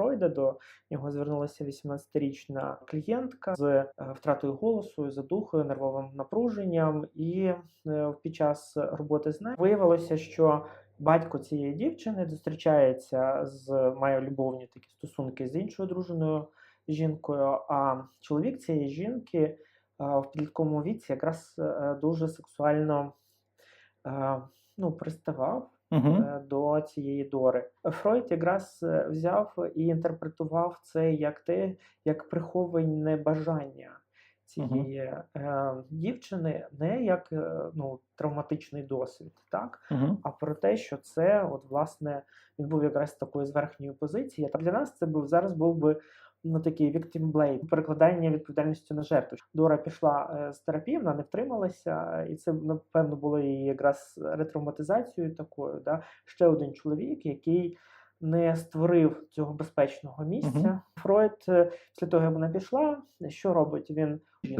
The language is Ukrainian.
Фройда. До нього звернулася 18-річна клієнтка з е, втратою голосу, задухою, нервовим напруженням. І е, під час роботи з нею виявилося, що батько цієї дівчини зустрічається з має любовні такі стосунки з іншою дружиною жінкою. А чоловік цієї жінки е, в підлітковому віці якраз дуже сексуально ну, приставав Угу. до цієї дори. Фройд якраз е, взяв і інтерпретував це як те, як приховане бажання цієї е, дівчини, не як е, ну, травматичний досвід, так? Угу. а про те, що це, от, власне, він був якраз такою з верхньої позиції. А для нас це був зараз був би ну, такий victim blame, перекладання відповідальності на жертву. Дора пішла е, з терапії, вона не втрималася, і це напевно було її якраз ретравматизацією такою. Да? Ще один чоловік, який не створив цього безпечного місця. Мгм. Фройд, е, після того, як вона пішла, що робить? Він жінку